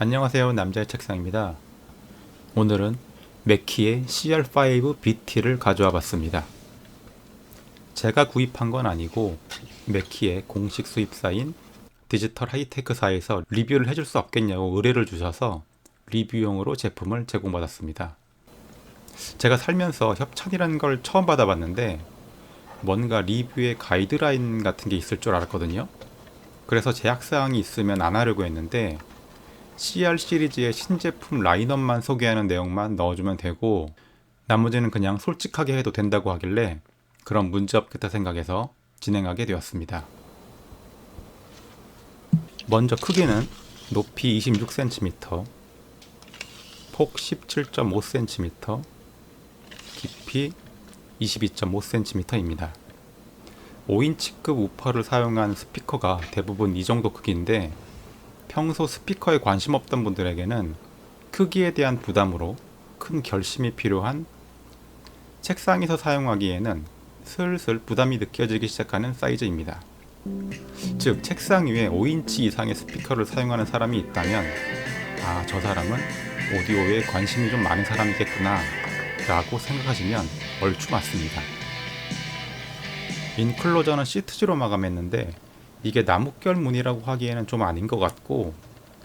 안녕하세요. 남자의 책상입니다. 오늘은 맥키의 CR5 BT를 가져와 봤습니다. 제가 구입한 건 아니고 맥키의 공식 수입사인 디지털 하이테크사에서 리뷰를 해줄 수 없겠냐고 의뢰를 주셔서 리뷰용으로 제품을 제공받았습니다. 제가 살면서 협찬이라는 걸 처음 받아봤는데 뭔가 리뷰에 가이드라인 같은 게 있을 줄 알았거든요. 그래서 제약사항이 있으면 안 하려고 했는데 CR 시리즈의 신제품 라인업만 소개하는 내용만 넣어주면 되고 나머지는 그냥 솔직하게 해도 된다고 하길래 그런 문제 없겠다 생각해서 진행하게 되었습니다. 먼저 크기는 높이 26cm, 폭 17.5cm, 깊이 22.5cm입니다. 5인치급 우퍼를 사용한 스피커가 대부분 이 정도 크기인데 평소 스피커에 관심 없던 분들에게는 크기에 대한 부담으로 큰 결심이 필요한 책상에서 사용하기에는 슬슬 부담이 느껴지기 시작하는 사이즈입니다. 즉, 책상 위에 5인치 이상의 스피커를 사용하는 사람이 있다면, 아, 저 사람은 오디오에 관심이 좀 많은 사람이겠구나, 라고 생각하시면 얼추 맞습니다. 인클로저는 시트지로 마감했는데 이게 나뭇결 무늬라고 하기에는 좀 아닌 것 같고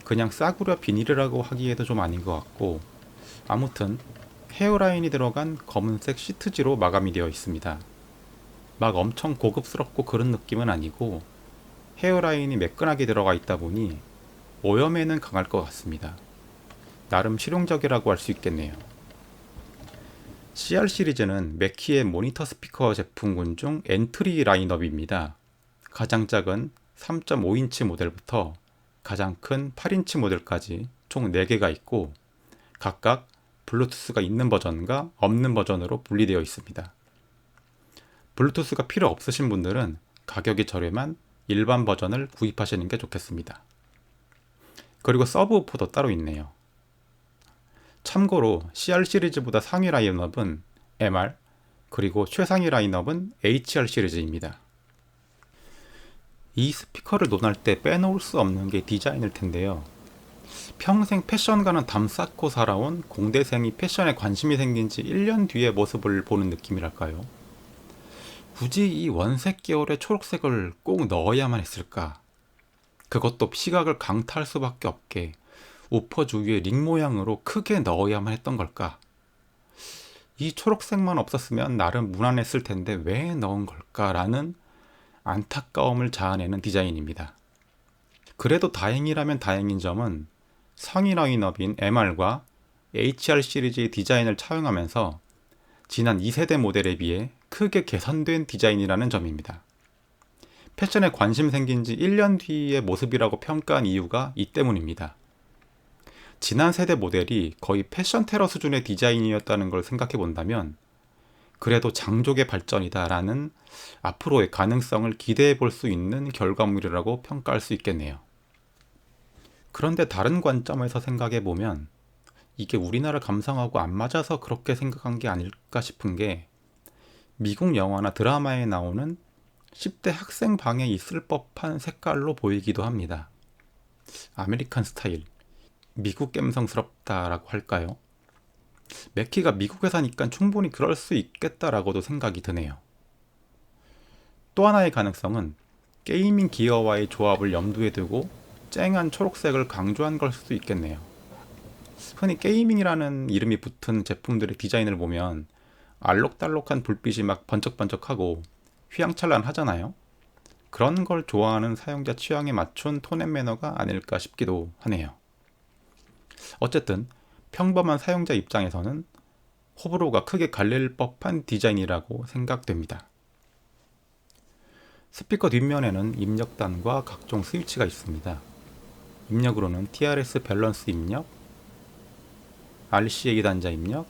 그냥 싸구려 비닐이라고 하기에도 좀 아닌 것 같고 아무튼 헤어라인이 들어간 검은색 시트지로 마감이 되어 있습니다. 막 엄청 고급스럽고 그런 느낌은 아니고 헤어라인이 매끈하게 들어가 있다 보니 오염에는 강할 것 같습니다. 나름 실용적이라고 할 수 있겠네요. CR 시리즈는 맥키의 모니터 스피커 제품군 중 엔트리 라인업입니다. 가장 작은 3.5인치 모델부터 가장 큰 8인치 모델까지 총 4개가 있고 각각 블루투스가 있는 버전과 없는 버전으로 분리되어 있습니다. 블루투스가 필요 없으신 분들은 가격이 저렴한 일반 버전을 구입하시는 게 좋겠습니다. 그리고 서브우퍼도 따로 있네요. 참고로 CR 시리즈보다 상위 라인업은 MR, 그리고 최상위 라인업은 HR 시리즈입니다. 이 스피커를 논할 때 빼놓을 수 없는 게 디자인일 텐데요. 평생 패션과는 담 쌓고 살아온 공대생이 패션에 관심이 생긴 지 1년 뒤의 모습을 보는 느낌이랄까요? 굳이 이 원색 계열의 초록색을 꼭 넣어야만 했을까? 그것도 시각을 강타할 수밖에 없게 우퍼 주위에 링 모양으로 크게 넣어야만 했던 걸까? 이 초록색만 없었으면 나름 무난했을 텐데 왜 넣은 걸까라는 안타까움을 자아내는 디자인입니다. 그래도 다행이라면 다행인 점은 상위 라인업인 MR과 HR 시리즈의 디자인을 차용하면서 지난 2세대 모델에 비해 크게 개선된 디자인이라는 점입니다. 패션에 관심 생긴 지 1년 뒤의 모습이라고 평가한 이유가 이 때문입니다. 지난 세대 모델이 거의 패션 테러 수준의 디자인이었다는 걸 생각해 본다면 그래도 장족의 발전이다라는 앞으로의 가능성을 기대해 볼 수 있는 결과물이라고 평가할 수 있겠네요. 그런데 다른 관점에서 생각해 보면 이게 우리나라 감성하고 안 맞아서 그렇게 생각한 게 아닐까 싶은 게 미국 영화나 드라마에 나오는 10대 학생 방에 있을 법한 색깔로 보이기도 합니다. 아메리칸 스타일, 미국 감성스럽다라고 할까요? 맥키가 미국 회사니까 충분히 그럴 수 있겠다라고도 생각이 드네요. 또 하나의 가능성은 게이밍 기어와의 조합을 염두에 두고 쨍한 초록색을 강조한 걸 수도 있겠네요. 흔히 게이밍이라는 이름이 붙은 제품들의 디자인을 보면 알록달록한 불빛이 막 번쩍번쩍하고 휘황찬란하잖아요. 그런 걸 좋아하는 사용자 취향에 맞춘 톤 앤 매너가 아닐까 싶기도 하네요. 어쨌든 평범한 사용자 입장에서는 호불호가 크게 갈릴 법한 디자인이라고 생각됩니다. 스피커 뒷면에는 입력단과 각종 스위치가 있습니다. 입력으로는 TRS 밸런스 입력, RCA 단자 입력,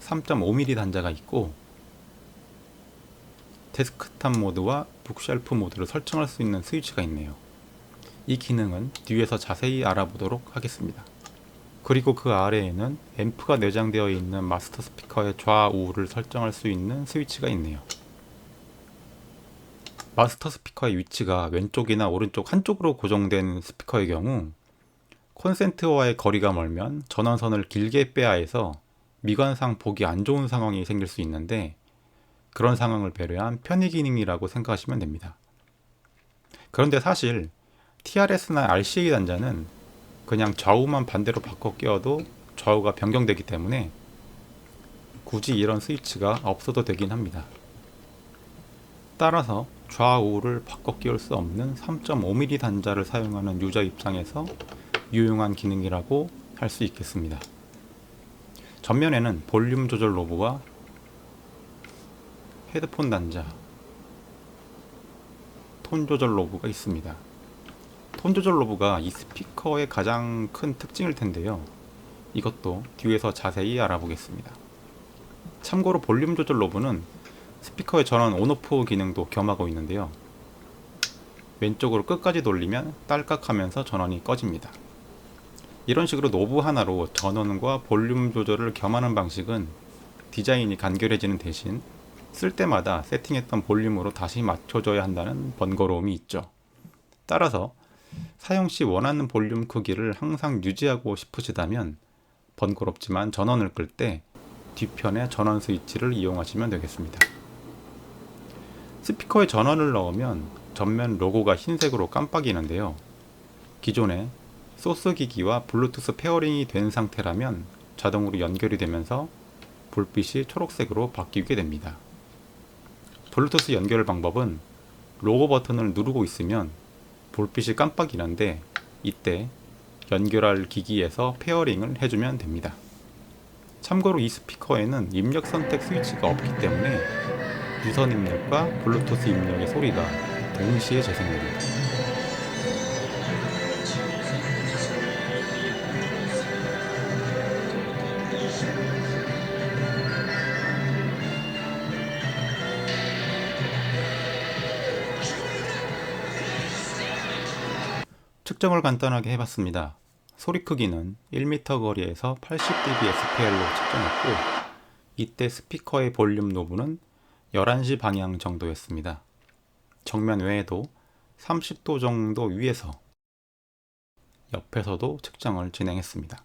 3.5mm 단자가 있고 데스크탑 모드와 북쉘프 모드를 설정할 수 있는 스위치가 있네요. 이 기능은 뒤에서 자세히 알아보도록 하겠습니다. 그리고 그 아래에는 앰프가 내장되어 있는 마스터 스피커의 좌우를 설정할 수 있는 스위치가 있네요. 마스터 스피커의 위치가 왼쪽이나 오른쪽 한쪽으로 고정된 스피커의 경우 콘센트와의 거리가 멀면 전원선을 길게 빼야 해서 미관상 보기 안 좋은 상황이 생길 수 있는데 그런 상황을 배려한 편의 기능이라고 생각하시면 됩니다. 그런데 사실 TRS나 RCA 단자는 그냥 좌우만 반대로 바꿔 끼워도 좌우가 변경되기 때문에 굳이 이런 스위치가 없어도 되긴 합니다. 따라서 좌우를 바꿔 끼울 수 없는 3.5mm 단자를 사용하는 유저 입장에서 유용한 기능이라고 할 수 있겠습니다. 전면에는 볼륨 조절 로브와 헤드폰 단자, 톤 조절 로브가 있습니다. 톤 조절 로브가 이 스피커의 가장 큰 특징일 텐데요. 이것도 뒤에서 자세히 알아보겠습니다. 참고로 볼륨 조절 로브는 스피커의 전원 온오프 기능도 겸하고 있는데요. 왼쪽으로 끝까지 돌리면 딸깍하면서 전원이 꺼집니다. 이런 식으로 노브 하나로 전원과 볼륨 조절을 겸하는 방식은 디자인이 간결해지는 대신 쓸 때마다 세팅했던 볼륨으로 다시 맞춰줘야 한다는 번거로움이 있죠. 따라서 사용 시 원하는 볼륨 크기를 항상 유지하고 싶으시다면 번거롭지만 전원을 끌 때 뒤편의 전원 스위치를 이용하시면 되겠습니다. 스피커에 전원을 넣으면 전면 로고가 흰색으로 깜빡이는데요. 기존에 소스 기기와 블루투스 페어링이 된 상태라면 자동으로 연결이 되면서 불빛이 초록색으로 바뀌게 됩니다. 블루투스 연결 방법은 로고 버튼을 누르고 있으면 불빛이 깜빡이는데 이때 연결할 기기에서 페어링을 해주면 됩니다. 참고로 이 스피커에는 입력 선택 스위치가 없기 때문에 유선 입력과 블루투스 입력의 소리가 동시에 재생됩니다. 측정을 간단하게 해봤습니다. 소리 크기는 1m 거리에서 80dB SPL로 측정했고 이때 스피커의 볼륨 노브는 11시 방향 정도였습니다. 정면 외에도 30도 정도 위에서 옆에서도 측정을 진행했습니다.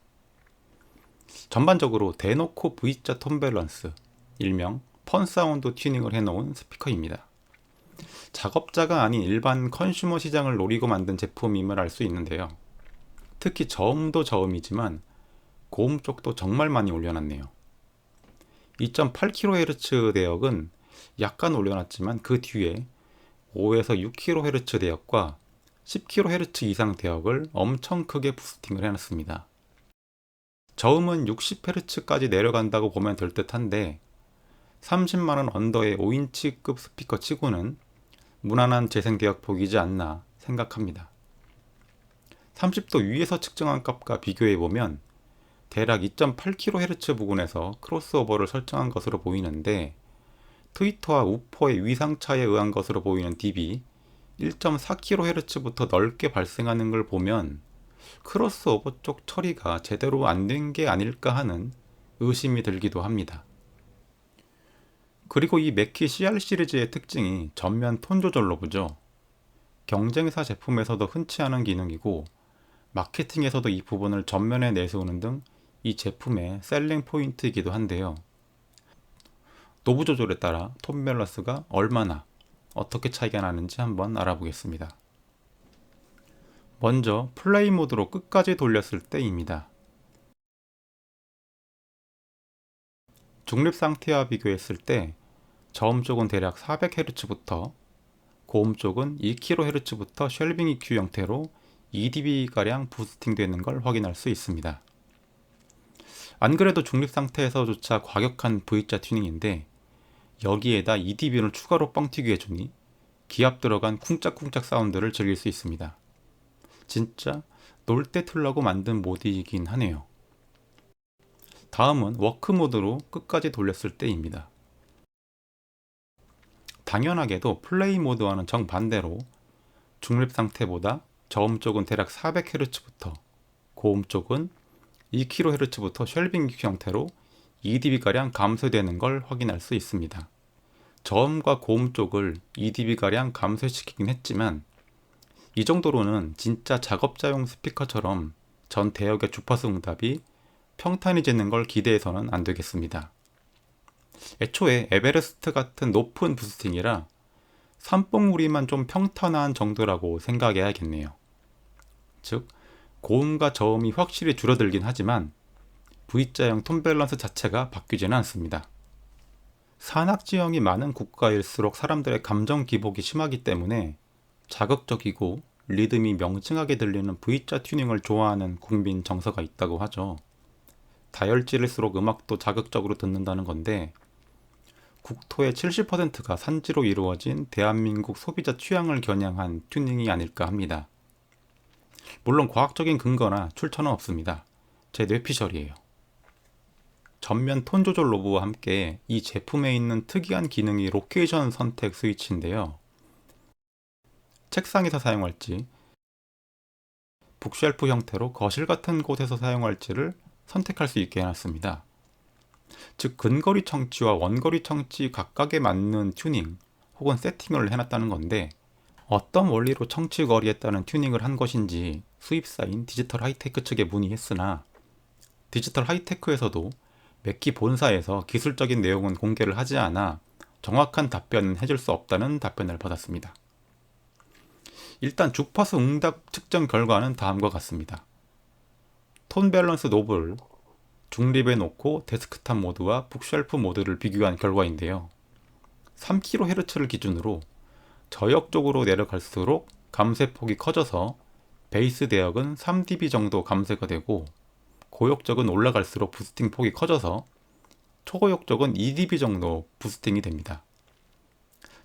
전반적으로 대놓고 V자 톤 밸런스, 일명 펀 사운드 튜닝을 해놓은 스피커입니다. 작업자가 아닌 일반 컨슈머 시장을 노리고 만든 제품임을 알 수 있는데요. 특히 저음도 저음이지만 고음 쪽도 정말 많이 올려놨네요. 2.8kHz 대역은 약간 올려놨지만 그 뒤에 5에서 6kHz 대역과 10kHz 이상 대역을 엄청 크게 부스팅을 해놨습니다. 저음은 60Hz까지 내려간다고 보면 될 듯한데 30만원 언더의 5인치급 스피커 치고는 무난한 재생 대역폭이지 않나 생각합니다. 30도 위에서 측정한 값과 비교해 보면 대략 2.8kHz 부근에서 크로스오버를 설정한 것으로 보이는데 트위터와 우퍼의 위상 차에 의한 것으로 보이는 dB 1.4kHz부터 넓게 발생하는 걸 보면 크로스오버 쪽 처리가 제대로 안 된 게 아닐까 하는 의심이 들기도 합니다. 그리고 이 맥키 CR 시리즈의 특징이 전면 톤 조절 로브죠. 경쟁사 제품에서도 흔치 않은 기능이고 마케팅에서도 이 부분을 전면에 내세우는 등 이 제품의 셀링 포인트이기도 한데요. 노브 조절에 따라 톤 밸런스가 얼마나 어떻게 차이가 나는지 한번 알아보겠습니다. 먼저 플레이 모드로 끝까지 돌렸을 때입니다. 중립 상태와 비교했을 때 저음 쪽은 대략 400Hz부터 고음 쪽은 2kHz부터 쉘빙 EQ 형태로 2dB가량 부스팅 되는 걸 확인할 수 있습니다. 안 그래도 중립 상태에서조차 과격한 V자 튜닝인데 여기에다 2dB를 추가로 뻥튀기 해주니 기압 들어간 쿵짝쿵짝 사운드를 즐길 수 있습니다. 진짜 놀 때 틀라고 만든 모드이긴 하네요. 다음은 워크 모드로 끝까지 돌렸을 때입니다. 당연하게도 플레이 모드와는 정반대로 중립 상태보다 저음 쪽은 대략 400Hz부터 고음 쪽은 2kHz부터 쉘빙 형태로 2dB가량 감소되는 걸 확인할 수 있습니다. 저음과 고음 쪽을 2dB가량 감소시키긴 했지만 이 정도로는 진짜 작업자용 스피커처럼 전 대역의 주파수 응답이 평탄해지는 걸 기대해서는 안 되겠습니다. 애초에 에베레스트 같은 높은 부스팅이라 산봉우리만 좀 평탄한 정도라고 생각해야겠네요. 즉, 고음과 저음이 확실히 줄어들긴 하지만 V자형 톤 밸런스 자체가 바뀌지는 않습니다. 산악지형이 많은 국가일수록 사람들의 감정 기복이 심하기 때문에 자극적이고 리듬이 명칭하게 들리는 V자 튜닝을 좋아하는 국민 정서가 있다고 하죠. 다혈질일수록 음악도 자극적으로 듣는다는 건데 국토의 70%가 산지로 이루어진 대한민국 소비자 취향을 겨냥한 튜닝이 아닐까 합니다. 물론 과학적인 근거나 출처는 없습니다. 제 뇌피셜이에요. 전면 톤 조절 로브와 함께 이 제품에 있는 특이한 기능이 로케이션 선택 스위치인데요. 책상에서 사용할지, 북쉘프 형태로 거실 같은 곳에서 사용할지를 선택할 수 있게 해놨습니다. 즉 근거리 청취와 원거리 청취 각각에 맞는 튜닝 혹은 세팅을 해놨다는 건데 어떤 원리로 청취 거리에 따른 튜닝을 한 것인지 수입사인 디지털 하이테크 측에 문의했으나 디지털 하이테크에서도 맥키 본사에서 기술적인 내용은 공개를 하지 않아 정확한 답변은 해줄 수 없다는 답변을 받았습니다. 일단 주파수 응답 측정 결과는 다음과 같습니다. 톤 밸런스 노브를 중립에 놓고 데스크탑 모드와 북쉘프 모드를 비교한 결과인데요. 3kHz를 기준으로 저역 쪽으로 내려갈수록 감쇄폭이 커져서 베이스 대역은 3dB 정도 감쇄가 되고 고역 쪽은 올라갈수록 부스팅 폭이 커져서 초고역 쪽은 2dB 정도 부스팅이 됩니다.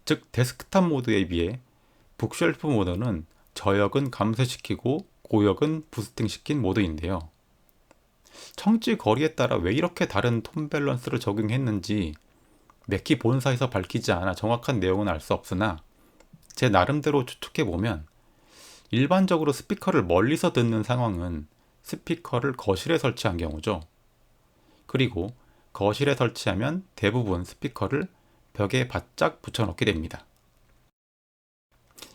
즉 데스크탑 모드에 비해 북쉘프 모드는 저역은 감쇄시키고 고역은 부스팅시킨 모드인데요. 청취 거리에 따라 왜 이렇게 다른 톤 밸런스를 적용했는지 맥키 본사에서 밝히지 않아 정확한 내용은 알 수 없으나 제 나름대로 추측해 보면 일반적으로 스피커를 멀리서 듣는 상황은 스피커를 거실에 설치한 경우죠. 그리고 거실에 설치하면 대부분 스피커를 벽에 바짝 붙여놓게 됩니다.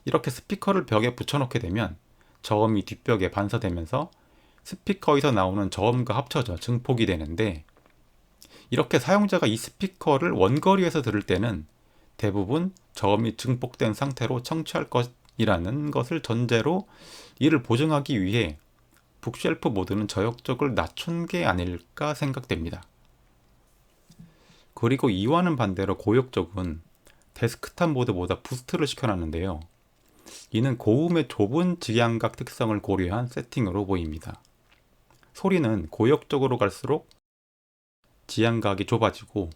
이렇게 스피커를 벽에 붙여놓게 되면 저음이 뒷벽에 반사되면서 스피커에서 나오는 저음과 합쳐져 증폭이 되는데 이렇게 사용자가 이 스피커를 원거리에서 들을 때는 대부분 저음이 증폭된 상태로 청취할 것이라는 것을 전제로 이를 보증하기 위해 북쉘프 모드는 저역적을 낮춘 게 아닐까 생각됩니다. 그리고 이와는 반대로 고역적은 데스크탑 모드보다 부스트를 시켜놨는데요. 이는 고음의 좁은 지향각 특성을 고려한 세팅으로 보입니다. 소리는 고역적으로 갈수록 지향각이 좁아지고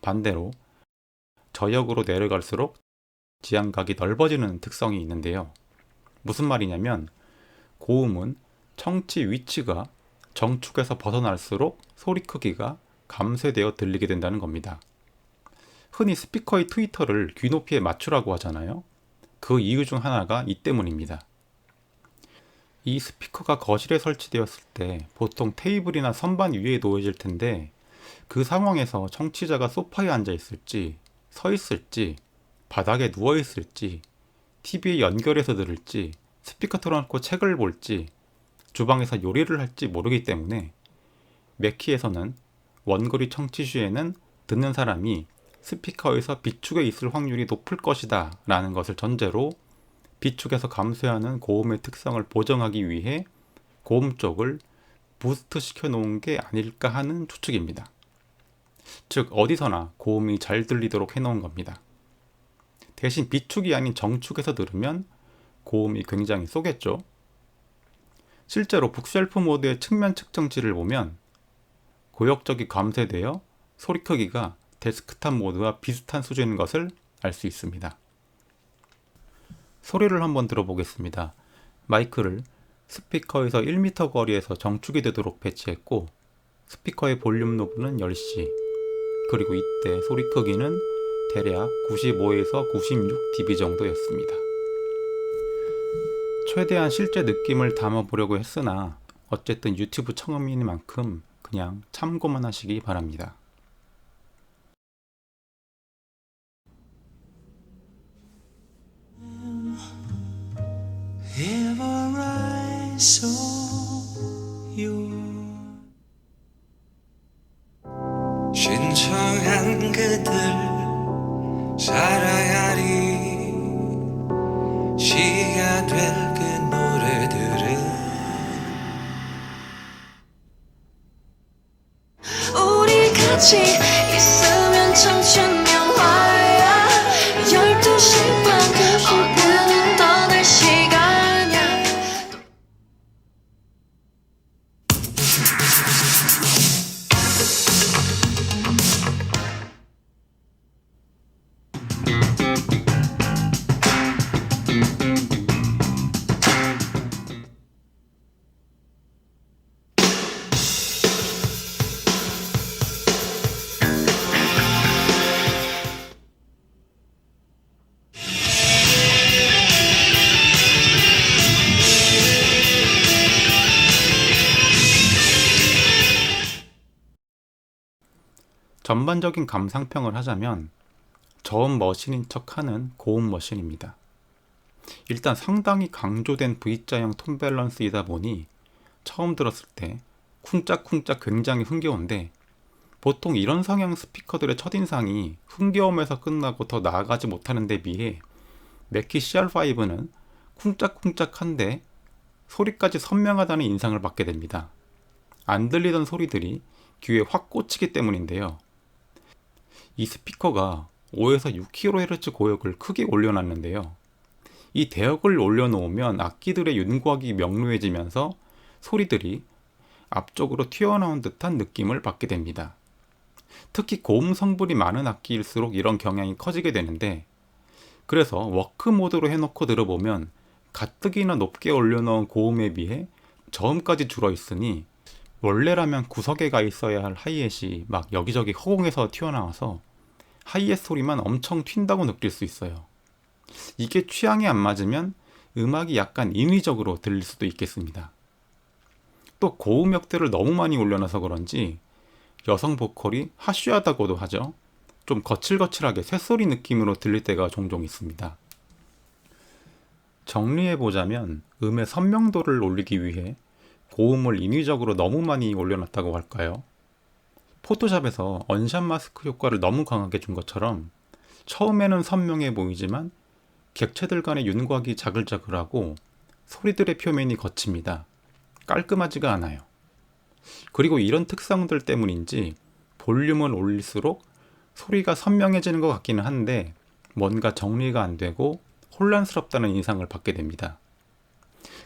반대로 저역으로 내려갈수록 지향각이 넓어지는 특성이 있는데요. 무슨 말이냐면 고음은 청취 위치가 정축에서 벗어날수록 소리 크기가 감쇄되어 들리게 된다는 겁니다. 흔히 스피커의 트위터를 귀 높이에 맞추라고 하잖아요. 그 이유 중 하나가 이 때문입니다. 이 스피커가 거실에 설치되었을 때 보통 테이블이나 선반 위에 놓여질 텐데 그 상황에서 청취자가 소파에 앉아 있을지 서 있을지 바닥에 누워 있을지 TV에 연결해서 들을지 스피커 틀어놓고 책을 볼지 주방에서 요리를 할지 모르기 때문에 맥키에서는 원거리 청취 시에는 듣는 사람이 스피커에서 비축에 있을 확률이 높을 것이다 라는 것을 전제로 비축에서 감쇄하는 고음의 특성을 보정하기 위해 고음 쪽을 부스트 시켜 놓은 게 아닐까 하는 추측입니다. 즉 어디서나 고음이 잘 들리도록 해 놓은 겁니다. 대신 비축이 아닌 정축에서 들으면 고음이 굉장히 쏘겠죠. 실제로 북쉘프 모드의 측면 측정치를 보면 고역적이 감쇄되어 소리 크기가 데스크탑 모드와 비슷한 수준인 것을 알 수 있습니다. 소리를 한번 들어보겠습니다. 마이크를 스피커에서 1m 거리에서 정축이 되도록 배치했고 스피커의 볼륨 노브는 10C 그리고 이때 소리 크기는 대략 95에서 96dB 정도였습니다. 최대한 실제 느낌을 담아보려고 했으나 어쨌든 유튜브 처음이니만큼 그냥 참고만 하시기 바랍니다. 신청한 그들 살아야리 시가 될 전반적인 감상평을 하자면 저음 머신인 척하는 고음 머신입니다. 일단 상당히 강조된 V자형 톤 밸런스이다 보니 처음 들었을 때 쿵짝쿵짝 굉장히 흥겨운데 보통 이런 성향 스피커들의 첫인상이 흥겨움에서 끝나고 더 나아가지 못하는 데 비해 맥키 CR5는 쿵짝쿵짝한데 소리까지 선명하다는 인상을 받게 됩니다. 안 들리던 소리들이 귀에 확 꽂히기 때문인데요. 이 스피커가 5에서 6kHz 고역을 크게 올려놨는데요. 이 대역을 올려놓으면 악기들의 윤곽이 명료해지면서 소리들이 앞쪽으로 튀어나온 듯한 느낌을 받게 됩니다. 특히 고음 성분이 많은 악기일수록 이런 경향이 커지게 되는데 그래서 워크 모드로 해놓고 들어보면 가뜩이나 높게 올려놓은 고음에 비해 저음까지 줄어 있으니 원래라면 구석에 가 있어야 할 하이햇이 막 여기저기 허공에서 튀어나와서 하이햇 소리만 엄청 튄다고 느낄 수 있어요. 이게 취향에 안 맞으면 음악이 약간 인위적으로 들릴 수도 있겠습니다. 또 고음역대를 너무 많이 올려놔서 그런지 여성 보컬이 하쉬하다고도 하죠. 좀 거칠거칠하게 쇳소리 느낌으로 들릴 때가 종종 있습니다. 정리해보자면 음의 선명도를 올리기 위해 고음을 인위적으로 너무 많이 올려놨다고 할까요? 포토샵에서 언샷 마스크 효과를 너무 강하게 준 것처럼 처음에는 선명해 보이지만 객체들 간의 윤곽이 자글자글하고 소리들의 표면이 거칩니다. 깔끔하지가 않아요. 그리고 이런 특성들 때문인지 볼륨을 올릴수록 소리가 선명해지는 것 같기는 한데 뭔가 정리가 안 되고 혼란스럽다는 인상을 받게 됩니다.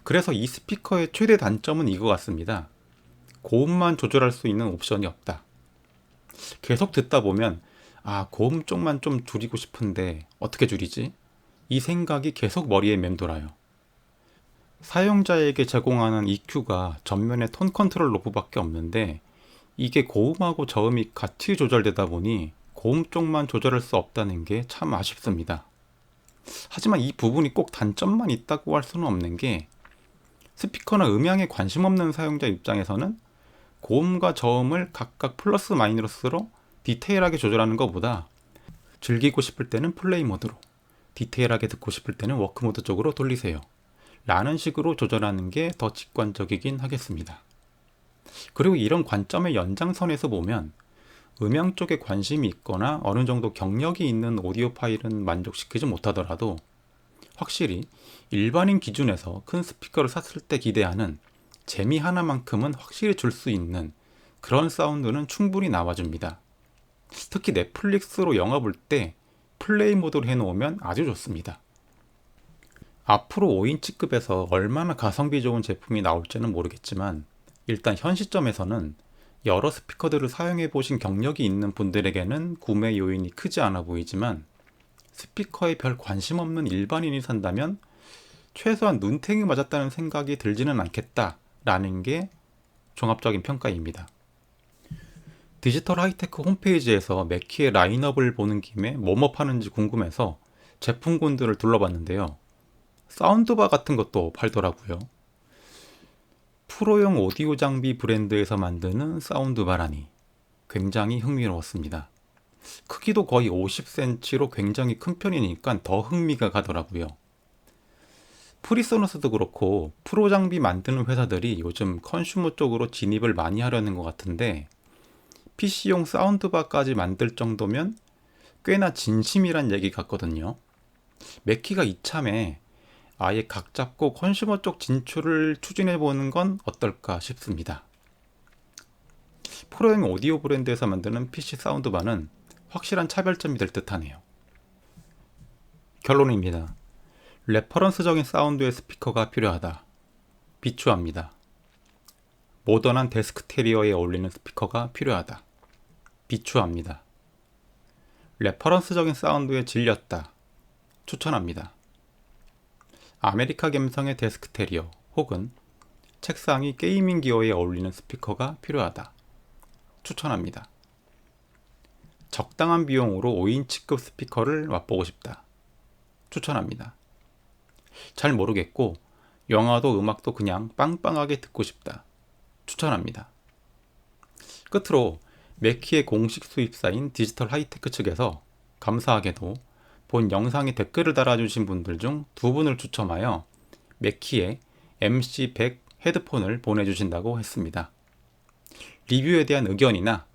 그래서 이 스피커의 최대 단점은 이거 같습니다. 고음만 조절할 수 있는 옵션이 없다. 계속 듣다 보면 아 고음 쪽만 좀 줄이고 싶은데 어떻게 줄이지? 이 생각이 계속 머리에 맴돌아요. 사용자에게 제공하는 EQ가 전면에 톤 컨트롤 로프밖에 없는데 이게 고음하고 저음이 같이 조절되다 보니 고음 쪽만 조절할 수 없다는 게 참 아쉽습니다. 하지만 이 부분이 꼭 단점만 있다고 할 수는 없는 게 스피커나 음향에 관심 없는 사용자 입장에서는 고음과 저음을 각각 플러스 마이너스로 디테일하게 조절하는 것보다 즐기고 싶을 때는 플레이 모드로 디테일하게 듣고 싶을 때는 워크 모드 쪽으로 돌리세요. 라는 식으로 조절하는 게 더 직관적이긴 하겠습니다. 그리고 이런 관점의 연장선에서 보면 음향 쪽에 관심이 있거나 어느 정도 경력이 있는 오디오 파일은 만족시키지 못하더라도 확실히 일반인 기준에서 큰 스피커를 샀을 때 기대하는 재미 하나만큼은 확실히 줄 수 있는 그런 사운드는 충분히 나와줍니다. 특히 넷플릭스로 영화 볼 때 플레이 모드로 해놓으면 아주 좋습니다. 앞으로 5인치급에서 얼마나 가성비 좋은 제품이 나올지는 모르겠지만 일단 현 시점에서는 여러 스피커들을 사용해 보신 경력이 있는 분들에게는 구매 요인이 크지 않아 보이지만 스피커에 별 관심 없는 일반인이 산다면 최소한 눈탱이 맞았다는 생각이 들지는 않겠다라는 게 종합적인 평가입니다. 디지털 하이테크 홈페이지에서 맥키의 라인업을 보는 김에 뭐뭐 파는지 궁금해서 제품군들을 둘러봤는데요. 사운드바 같은 것도 팔더라고요. 프로용 오디오 장비 브랜드에서 만드는 사운드바라니 굉장히 흥미로웠습니다. 크기도 거의 50cm로 굉장히 큰 편이니까 더 흥미가 가더라고요. 프리소너스도 그렇고 프로 장비 만드는 회사들이 요즘 컨슈머 쪽으로 진입을 많이 하려는 것 같은데 PC용 사운드바까지 만들 정도면 꽤나 진심이란 얘기 같거든요. 맥키가 이참에 아예 각 잡고 컨슈머 쪽 진출을 추진해 보는 건 어떨까 싶습니다. 프로용 오디오 브랜드에서 만드는 PC 사운드바는 확실한 차별점이 될 듯하네요. 결론입니다. 레퍼런스적인 사운드의 스피커가 필요하다. 비추합니다. 모던한 데스크 테리어에 어울리는 스피커가 필요하다. 비추합니다. 레퍼런스적인 사운드에 질렸다. 추천합니다. 아메리카 감성의 데스크 테리어 혹은 책상이 게이밍 기어에 어울리는 스피커가 필요하다. 추천합니다. 적당한 비용으로 5인치급 스피커를 맛보고 싶다. 추천합니다. 잘 모르겠고 영화도 음악도 그냥 빵빵하게 듣고 싶다. 추천합니다. 끝으로 맥키의 공식 수입사인 디지털 하이테크 측에서 감사하게도 본 영상에 댓글을 달아주신 분들 중 두 분을 추첨하여 맥키의 MC100 헤드폰을 보내주신다고 했습니다. 리뷰에 대한 의견이나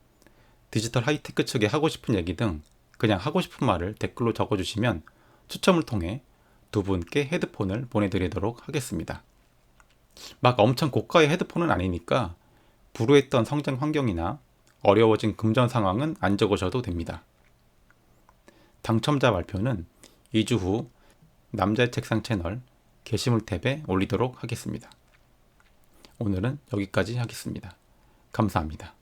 디지털 하이테크 측에 하고 싶은 얘기 등 그냥 하고 싶은 말을 댓글로 적어주시면 추첨을 통해 두 분께 헤드폰을 보내드리도록 하겠습니다. 막 엄청 고가의 헤드폰은 아니니까 불우했던 성장 환경이나 어려워진 금전 상황은 안 적으셔도 됩니다. 당첨자 발표는 2주 후 남자의 책상 채널 게시물 탭에 올리도록 하겠습니다. 오늘은 여기까지 하겠습니다. 감사합니다.